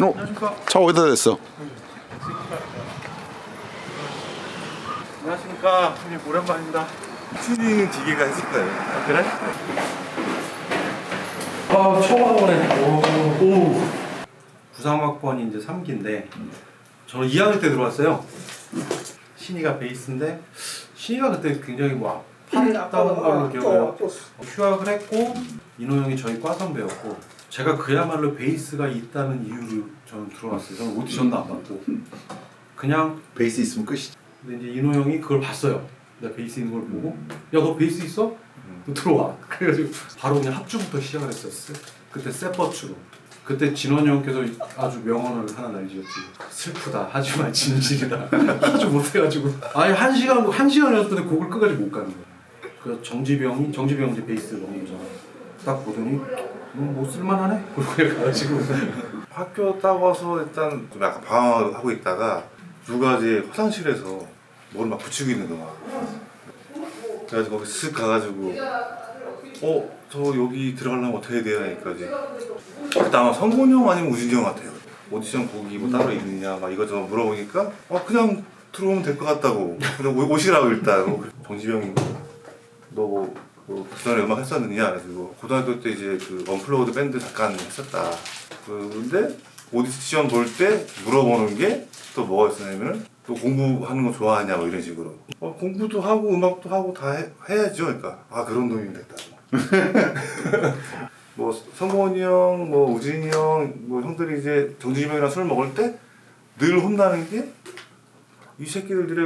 어? 차 어디다 댔어? 안녕하십니까 형님 오랜만입니다 튜닝 기계가 했을 거예요 아 그래? 아 처음 와보네 오, 오. 구상학번이 이제 3기인데 저는 2학년 때 들어왔어요 신이가 베이스인데 신이가 그때 굉장히 뭐 아팠다는 걸로 기억해요 휴학을 했고 인호 형이 저희 과 선배였고 제가 그야말로 베이스가 있다는 이유로 저는 들어왔어요 저는 오디션도 안 받고 그냥 베이스 있으면 끝이지. 근데 이제 인호 형이 그걸 봤어요. 내가 베이스 있는 걸 보고 야 너 베이스 있어? 너 들어와. 그래가지고 바로 그냥 합주부터 시작을 했었어. 그때 세퍼추로. 그때 진원이 형께서 아주 명언을 하나 날리셨지. 슬프다. 하지만 진실이다. 아주 못해가지고 아예 한 시간 한 시간이었는데 곡을 끝까지 못 가는 거야. 그 정지병이 정지병 이제 베이스 넘기잖아. 딱 보더니 음, 뭐 쓸만하네. 그냥 가가지고 학교 딱 와서 일단 좀 약간 방황을 하고 있다가 누가 이제 화장실에서 뭘 막 붙이고 있는 거야. 그래가지고 거기 쓱 가가지고 어? 저 여기 들어가려면 어떻게 해야? 하니까 이제 그때 아마 성곤이 형 아니면 우진이 형 같아요. 오디션 곡이 뭐 따로 있느냐 막 이것저것 물어보니까 어 그냥 들어오면 될 것 같다고 그냥 오- 오시라고 일단 뭐 정지병이 너뭐 뭐 그전에 음악 했었느냐. 그래가지고 고등학교 때 이제 그 언플로우드 밴드 잠깐 했었다. 그런데 오디션 볼 때 물어보는 게 또 뭐가 있었냐면은 또 공부하는 거 좋아하냐 뭐 이런 식으로. 어, 공부도 하고 음악도 하고 다 해, 해야죠. 그러니까 아 그런 놈이 됐다고 뭐 성곤이 형, 뭐 우진이 형, 뭐 형들이 이제 정진이 형이랑 술 먹을 때 늘 혼나는 게 이 새끼들이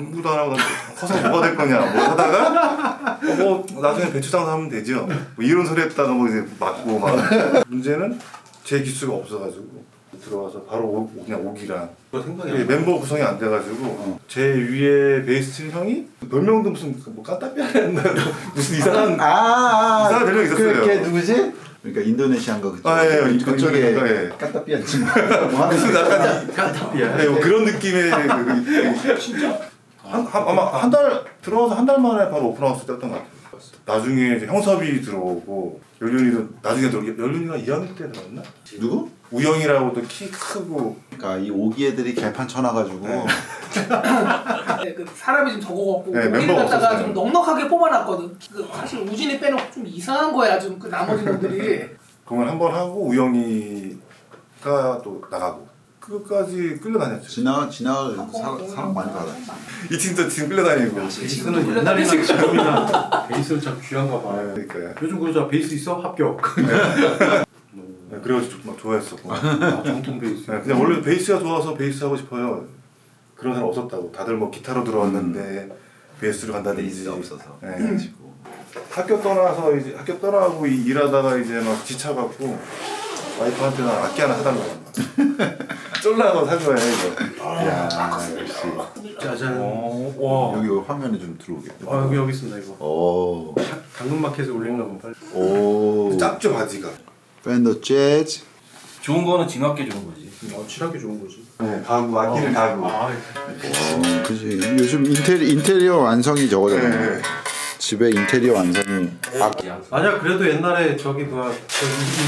공부도 안 하고 커서 뭐가 될 거냐 뭐 하다가 어, 뭐 나중에 배추 장사 하면 되죠 뭐 이런 소리 했다가 뭐 이제 맞고 막 문제는 제 기수가 없어가지고 들어와서 바로 오, 그냥 오기랑 생각이 나. 멤버 구성이 안 돼가지고 제 위에 베이스 형이 별명도 무슨 뭐 까따삐아랬나 무슨 이상한 아, 이상한 별명 있었어요. 그게 누구지? 그러니까 인도네시아인가 그쪽. 아, 예, 예. 그쪽에 예. 까따삐아 친구. 뭐 하는 무슨 약간 깐탑이야. 네, 뭐 그런 느낌의 그, 진짜 한, 한 아마 한 달 들어와서 한 달 만에 바로 오픈하우스 떴던 것 같아요. 나중에 이제 형섭이 들어오고 열륜이도 나중에 들어 열륜이가 2학년 때 들어왔나? 누구? 우영이라고 또키 크고 그러니까 이 오기 애들이 개판 쳐놔가지고 네. 네, 그 사람이 좀 적어갖고 네, 우리를 멤버가 갖다가 없었어요. 좀 넉넉하게 뽑아놨거든. 그 사실 우진이 빼놓고 좀 이상한 거야 좀 그 나머지 놈들이. 공연 한번 하고 우영이가 또 나가고 끝까지 끌려다녔죠. 지나 지나 사람 사람 많이 받아. 이 팀도 팀 끌려다니고. 베이스는 옛날이나 지금이나 베이스는 참 귀한가 봐. 그러니까 요즘 그러자 베이스 있어 합격. 네, 그래가지고 막 좋아했었고. 아, 정통 베이스. 네, 그냥 원래 베이스가 좋아서 베이스 하고 싶어요. 그런 사람 없었다고. 다들 뭐 기타로 들어왔는데 베이스로 간다든지. 베이스가 없어서. 네. 학교 떠나서 이제 학교 떠나고 이- 일하다가 이제 막 지쳐갖고 와이프한테 나 악기 하나 사달라고. 쫄라고 산 거야 이거. 야 역시 짜잔. 어, 와. 여기 화면에 좀 들어오게. 아 여기 여기 있습니다 이거. 오, 당근마켓에 올린가 봐 빨리. 오. 작죠 바지가. 밴더 재즈. 좋은 거는 진화께 좋은 거지. 어 칠하기 좋은 거지. 네, 가구 악기를 가구. 아, 어, 그지. 요즘 인테리 인테리어 완성이 저거잖아. 네. 집에 인테리어 완성이 아, 아니야 그래도 옛날에 저기 뭐야 저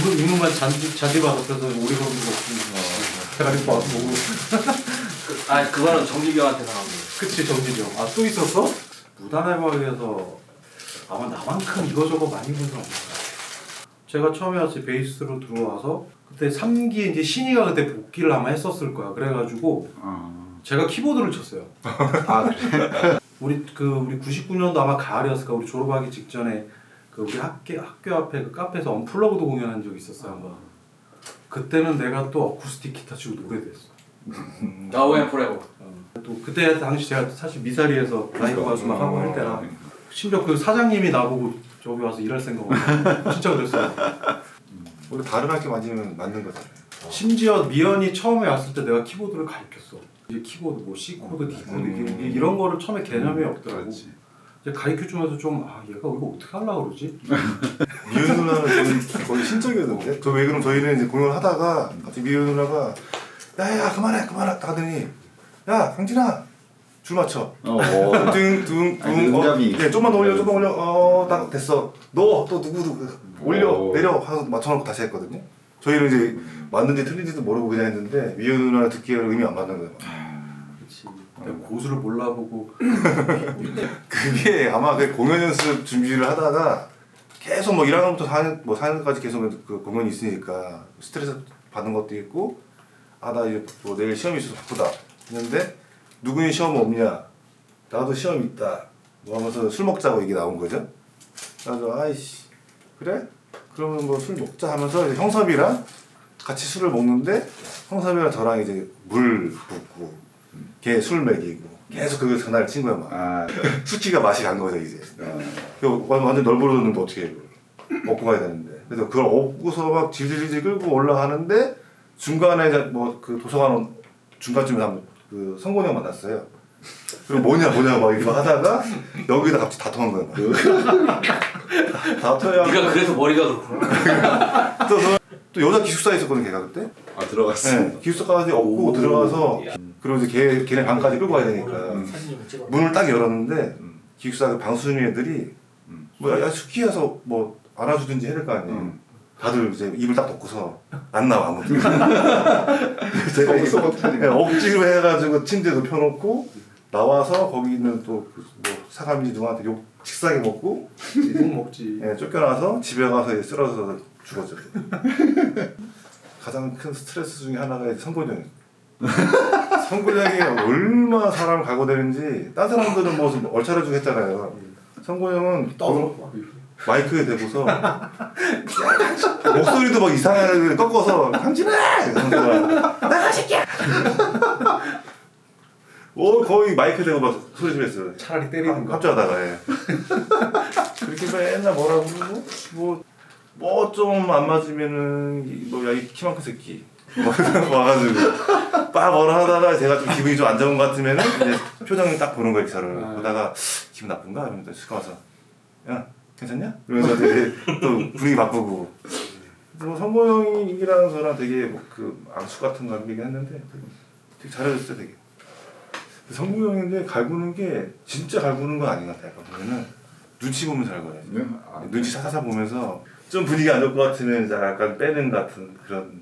이문 이문만 잔디 잔디밭 앞에서 오리 걸는 거 대가리 봐 보고. 아 그거는 정기경한테 당한 거. 그치 정진영. 아 또 있었어? 무단해방에서 아마 나만큼 이거저거 많이 본 사람 없어. 제가 처음에 때 베이스로 들어와서 그때 3기 이제 신이가 그때 복귀를 아마 했었을 거야. 그래가지고 어. 제가 키보드를 쳤어요. 아 그래. 우리 그 우리 99년도 아마 가을이었을까 우리 졸업하기 직전에 그 우리 학교 학교 앞에 그 카페에서 언플러그도 공연한 적이 있었어요. 아마. 그때는 내가 또 어쿠스틱 기타 치고 노래됐어. Now and Forever. 또 그때 당시 제가 사실 미사리에서 라이브 가수 막 하고 할 때라 심지어 그 사장님이 나보고 저기 와서 일할 생각 없나 진짜 그랬어요. 원래 다른 악기 맞으면 맞는 거잖아요. 심지어 미연이 처음에 왔을 때 내가 키보드를 가르쳤어. 이제 키보드 뭐 C 코드, D 코드 이게 이런 거를 처음에 개념이 없더라고. 그렇지. 이제 가르쳐 주면서 좀 아 얘가 이거 어떻게 하려고 그러지 미연 누나는 저는 거의 신적이었는데 저 왜 그럼 저희는 이제 공연을 하다가 갑자기 미연 누나가 야야 그만해 그만해 딱 하더니 야 강진아 줄 맞춰 어. 둥둥둥 아니, 그 음감이. 예 좀만 더 올려 좀만 올려 어딱 됐어 너 또 누구 누구 올려 오. 내려 하고 맞춰놓고 다시 했거든요 저희는 이제 맞는지 틀린지도 모르고 그냥 했는데 미연 누나 듣기에는 의미 안 맞는 거예요. 내가 고수를 몰라보고. 그게 아마 그 공연 연습 준비를 하다가 계속 뭐 1학년부터 4학년 뭐 4학년까지 계속 그 공연이 있으니까 스트레스 받는 것도 있고 아 나 이제 뭐 내일 시험이 있어서 바쁘다 했는데 누구는 시험 없냐? 나도 시험 있다. 뭐 하면서 술 먹자고 얘기 나온 거죠. 그래서 아이씨 그래? 그러면 뭐 술 먹자 하면서 형섭이랑 같이 술을 먹는데 형섭이랑 저랑 이제 물 붓고 걔 술 먹이고 계속 그 전화를 친 거야 막 아, 수치가 맛이 간 거죠 이제. 어. 그 완- 완전 널브러졌는데 어떻게 해 그걸. 업고 가야 되는데. 그래서 그걸 업고서 막 질질질 끌고 올라가는데 중간에 뭐그 도서관 중간쯤에 한번 그 성곤이 형 만났어요. 그리고 뭐냐 뭐냐 막 이렇게 하다가 여기다 갑자기 다 통한 거야. 막. 다 터야. 네가 그래서 머리가 그렇구나. 또, 저- 또 여자 기숙사에 있었거든 걔가 그때. 아 들어갔어. 네, 기숙사 까지 업고 들어가서 그리고 이제 걔 걔네 방까지 끌고 가야 되니까. 찍어. 문을 딱 열었는데 기숙사 그 방수님 애들이 뭐야 숙기에서 뭐 안아주든지 해야 될 거 아니에요. 음. 다들 이제 입을 딱 덮고서 안 나와 아무도. 제가 쏘고쏘고 네, 억지로 해가지고 침대도 펴놓고 나와서 거기 있는 또뭐 사감지 누구한테 욕 식사하게 먹고 꼭 먹지. 예, 쫓겨나서 집에 가서 쓰러져서 죽었죠. 가장 큰 스트레스 중에 하나가 선고형. 선고형이 얼마나 사람을 각오되는지 딴 사람들은 뭐좀 얼차려주고 했잖아요. 선고형은 떠들어. 마이크에 대고서 목소리도 막 이상하게 꺾어서 강진아! 나가 새끼야! 오 거의 마이크 대고 막 소리 좀 했어요. 차라리 때리든가. 합주하다가 예. 그렇게 맨날 뭐라 그러고 뭐 뭐 좀 안 맞으면은 뭐야이 키만큼 새끼. 뭐 와가지고. 빠 뭐라 하다가 제가 좀 기분이 좀 안 좋은 것 같으면은 이제 표정이 딱 보는 거예요 저를. 아. 보다가 기분 나쁜가? 이러면서 슥 와서 야 괜찮냐? 이러면서 되게 또 분위기 바꾸고. 뭐 성모 형이랑 저랑 되게 뭐 그 앙숙 같은 관계긴 했는데 되게 잘해줬어요 되게. 성구 형인데 갈구는 게 진짜 갈구는 건 아닌 것 같아요. 약간 보면은 눈치 보면서 갈거예요. 네? 아, 눈치 사사사 보면서 좀 분위기 안 좋을 것 같으면 이제 약간 빼는 같은 그런.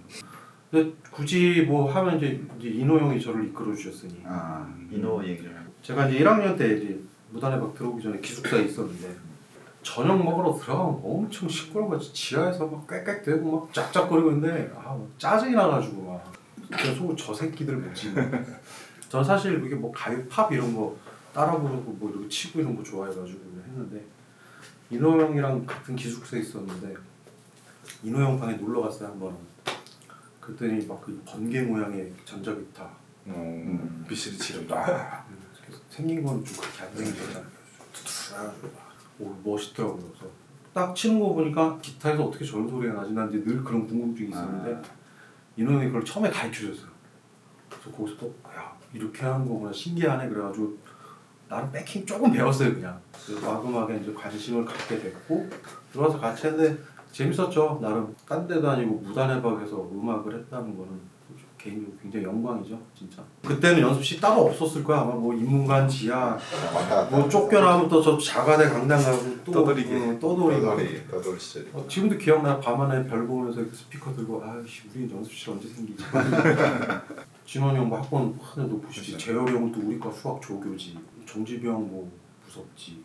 근데 굳이 뭐 하면 이제, 이제 인호 형이 저를 이끌어 주셨으니 아 인호 얘기 좀 해. 제가 이제 1학년 때 이제 무단에 막 들어오기 전에 기숙사에 있었는데 저녁 먹으러 들어가면 엄청 시끄러워가지고 지하에서 막 꽥꽥대고 막 짝짝거리고 있는데 아, 막 짜증이 나가지고 막 그래서 저 새끼들 뭐지 전 사실 그게 뭐 가요 팝 이런 거 따라 부르고 뭐 이렇게 치고 이런 거 좋아해가지고 했는데 인호 형이랑 같은 기숙사에 있었는데 인호 형 방에 놀러 갔어요 한 번은 그랬더니 막 그 번개 모양의 전자기타 음, 비실이 치름. 아, 그래서 생긴 건 좀 그렇게 안 생기잖아요. 투투해가지고 오 멋있더라고요. 그래서 딱 치는 거 보니까 기타에서 어떻게 저런 소리가 나지? 난 이제 늘 그런 궁금증이 있었는데 아. 인원이 그걸 처음에 가르쳐 줬어요. 그래서 거기서 또 야 이렇게 하는 거구나 신기하네 그래가지고 나는 백킹 조금 배웠어요 그냥. 그래서 마그마에 이제 관심을 갖게 됐고 들어와서 같이 했는데 재밌었죠. 나름 딴 데도 아니고 무단해박에서 음악을 했다는 거는 개인적으로 굉장히 영광이죠 진짜. 그때는 연습실 따로 없었을 거야 아마 뭐 인문관 지하. 뭐 쫓겨나면 또 저 자가대 강당 가고 또 떠돌이기. 어, 떠돌이 가고 떠돌이 시절. 어, 지금도 기억나 밤안에 별 보면서 이렇게 스피커 들고 아이씨 우리 연습실 언제 생기지 진원이 형뭐 학번 하나 높으시지 재열이 형은 또 우리과 수학 조교지 정지비 형뭐 무섭지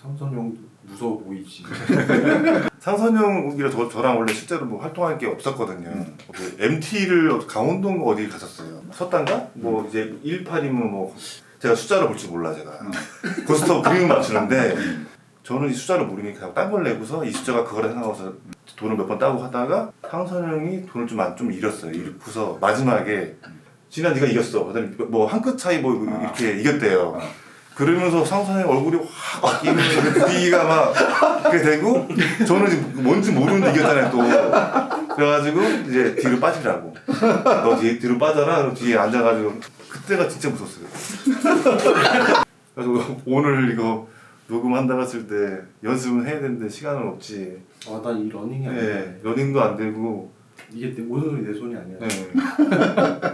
삼선 형도 무서워 보이지 상선형이랑 저, 저랑 원래 실제로 뭐 활동할 게 없었거든요. 그 MT를 강원도인가 어디 갔었어요. 섰단가? 뭐 이제 18이면 뭐 제가 숫자를 볼 줄 몰라 제가. 고스톱 그림 맞추는데 저는 이 숫자를 모르니까 딴 걸 내고서 이 숫자가 그거라 생각하고서 돈을 몇 번 따고 하다가 상선형이 돈을 좀, 안- 좀 잃었어요. 잃고서 마지막에 진아 네가 이겼어. 그랬더니 뭐한 끗 차이 뭐 이렇게 이겼대요. 그러면서 상선의 얼굴이 확그 분위기가 막 그렇게 되고 저는 이제 뭔지 모르는데 이겼잖아요 또. 그래가지고 이제 뒤로 빠지라고. 너 뒤에 뒤로 빠져라. 그럼 뒤에 앉아가지고 그때가 진짜 무서웠어요. 그래서 오늘 이거 녹음한다고 했을 때 연습은 해야 되는데 시간은 없지. 아난 이 러닝이 아니야 예 러닝도 안 되고. 이게 내, 오늘은 내 손이 아니야. 예.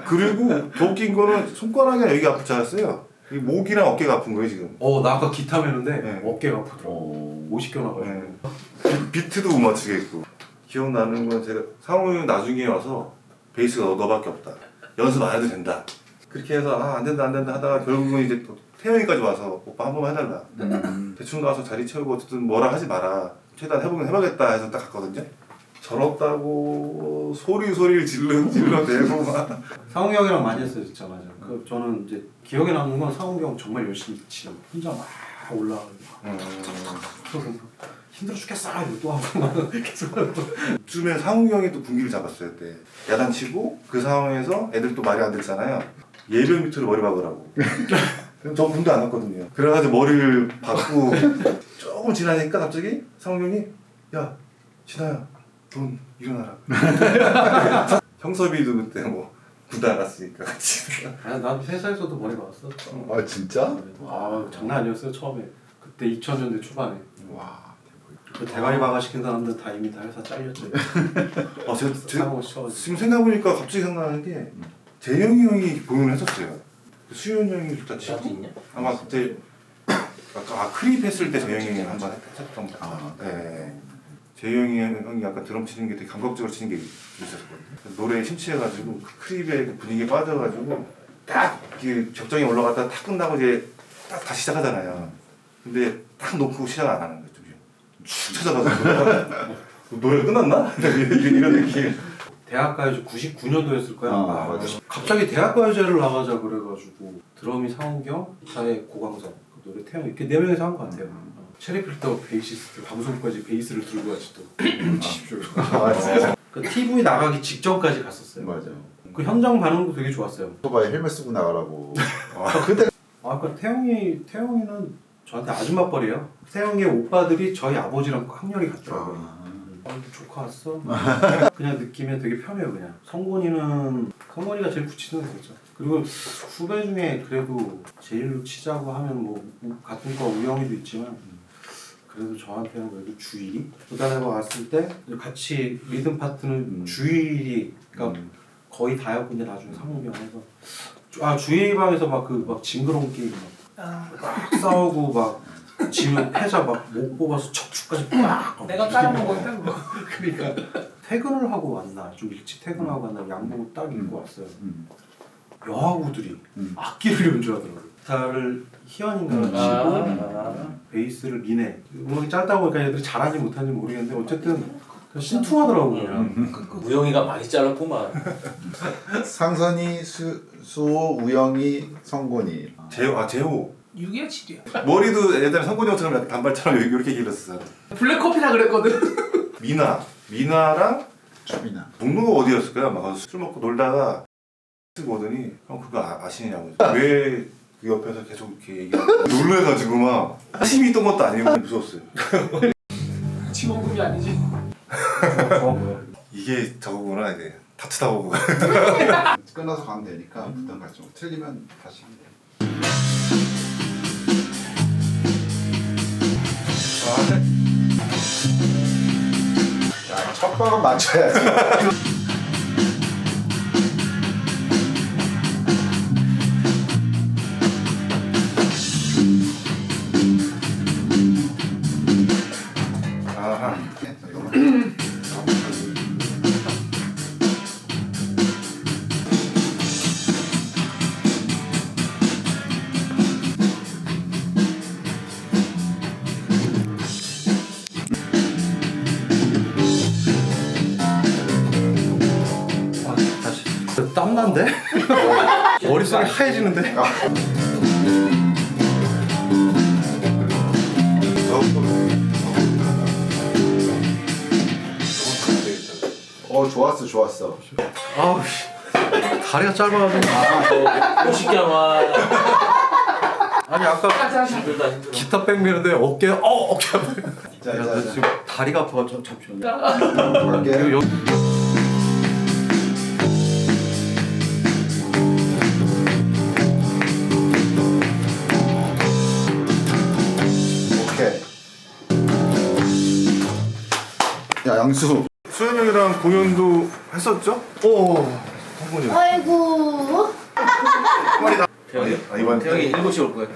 그리고 더 웃긴 거는 손가락이 여기 아프지 않았어요 이 목이랑 어깨가 아픈 거예요 지금 어 나 아까 기타 매는데 네. 어깨가 아프더라고 어. 옷이 껴나가지고 네. 비- 비트도 못 맞추겠고 기억나는 건 제가 상호 형 나중에 와서 베이스가 너, 너밖에 없다. 연습 안 해도 된다. 그렇게 해서 아, 안 된다 안 된다 하다가 결국은 이제 또 태영이까지 와서 오빠 한 번만 해달라. 음. 대충 가서 자리 채우고 어쨌든 뭐라 하지 마라. 최대한 해보긴 해보겠다 해서 딱 갔거든요. 저렇다고 소리 소리를 질러 질러대고 막. 상웅 형이랑 많이 했어요 진짜 맞아. 그 저는 이제 기억에 남는 건 상웅 형 정말 열심히 거. 혼자 막 올라가고 막 음. 그래서 힘들어 죽겠어 이거 또 하고 막 계속 하고. 쯤에 상욱이 형이 또 분기를 잡았어요 그때 야단치고 그 상황에서 애들 또 말이 안 듣잖아요 예별 밑으로 머리 박으라고 저 분도 안 왔거든요 그래가지고 머리를 박고 조금 지나니까 갑자기 상욱이 형이 야 진아야 돈 일어나라 형섭이도 그때 뭐안 갔으니까 같이 아, 난 회사에서도 머리 박았어. 아 진짜? 아 장난 아니었어요 처음에. 그때 2000년대 초반에. 와 그 대가리 박아 시킨 사람들 다 이미 다 회사 잘렸죠. 아 제가, 제가. 지금 생각해보니까 갑자기 생각나는 게 재영이 형이 공연을 했었어요 수현 형이 기타 치고 있냐? 아마 그때 아까 아, 크립 했을 때 재영이 형이 한번 했었던 것 같아요. 아, 네. 재영이 형이 약간 드럼 치는 게 되게 감각적으로 치는 게 있었거든요. 노래에 심취해가지고 그 크립의 그 분위기에 빠져가지고 딱 이게 적정이 올라갔다 탁 끝나고 이제 딱 다시 시작하잖아요. 근데 딱 놓고 시작 안 하는 거죠. 쭉 찾아가서 노래 끝났나? 이런, 느낌. 대학가요제 99년도였을 거야. 아. 맞아. 갑자기 대학가요제를 나가자 그래가지고 드럼이 상훈경, 기타에 고광석, 그 노래 태영 이렇게 네 명이서 한 것 같아요. 어. 체리필터 베이시스트 방송까지 베이스를 들고 가지 또 치십시오. 아 진짜 그 TV 나가기 직전까지 갔었어요. 맞아 그 현장 반응도 되게 좋았어요. 오토바이 헬멧 쓰고 나가라고 아 그때 아, 그 태영이 태영이는 저한테 아줌마뻘이에요. 태영이 오빠들이 저희 아버지랑 학년이 같더라고요. 아, 아, 조카 왔어? 그냥 느낌에 되게 편해요, 그냥. 성곤이는, 성곤이가 제일 붙이는 거죠. 그리고 후배 중에 그래도 제일 치자고 하면 뭐, 우- 같은 거 우영이도 있지만, 그래도 저한테는 그래도 주일이? 부산에 왔을 때 같이 리듬 파트는 음. 주일이, 그러니까 음. 거의 다였고, 근데 나중에 상욱이 해서. 아, 주일이 방에서 막 그, 막 징그러운 게임 막, 아, 막 싸우고 막, 지면 패자 막목 뽑아서 척추까지 빡! 내가 까먹은 건데 그거. 그러니까 퇴근을 하고 왔나 좀 일찍 퇴근하고 왔나 양복 딱 입고 왔어요. 음. 여하구들이 음. 악기를 연주하더라고요. 기타를 희연인가 치고 아, 베이스를 미네. 음악이 짧다 보니까 얘들이 잘하는지 못하는지 모르겠는데 어쨌든 그냥 신통하더라고요. 그, 우영이가 많이 잘랐구만. 상선이 수, 수호 우영이 성곤이 재호, 아 재호. 6이야 7이야. 머리도 예전에 성곤이 형처럼 단발처럼 이렇게 길었어. 블랙커피라 그랬거든. 미나, 미나랑 추비나 동료가 어디였을까요? 막 술 먹고 놀다가 쓰고 오더니 형 그거 아, 아시냐고 왜 그 옆에서 계속 이렇게 얘기하고 놀래가지고 막 힘이 있던 것도 아니고 무서웠어요. 지원금이 아니지. 이게 저거구나 이제. 다치다 보고. 끝나서 가면 되니까 부담 갖지 마 틀리면 다시 하면 돼 자, 첫 방은 맞춰야지 땀난데? 머릿속이 하얘지는데? 어 좋았어 좋았어 아우 씨. 다리가 짧아가지고. 꼬시경아. 아니 아까 힘들다 힘들어. 기타 백 미는데 어깨 어 어깨 아파. 야, 나 자자자 지금 다리가 아파가지고 잠시만요. 갈게 여기 야 양수 수현 형이랑 공연도 했었죠? 오. 성곤이 형 아이고. 아니, 태영이 아, 이번 태영이 7시 올 거야.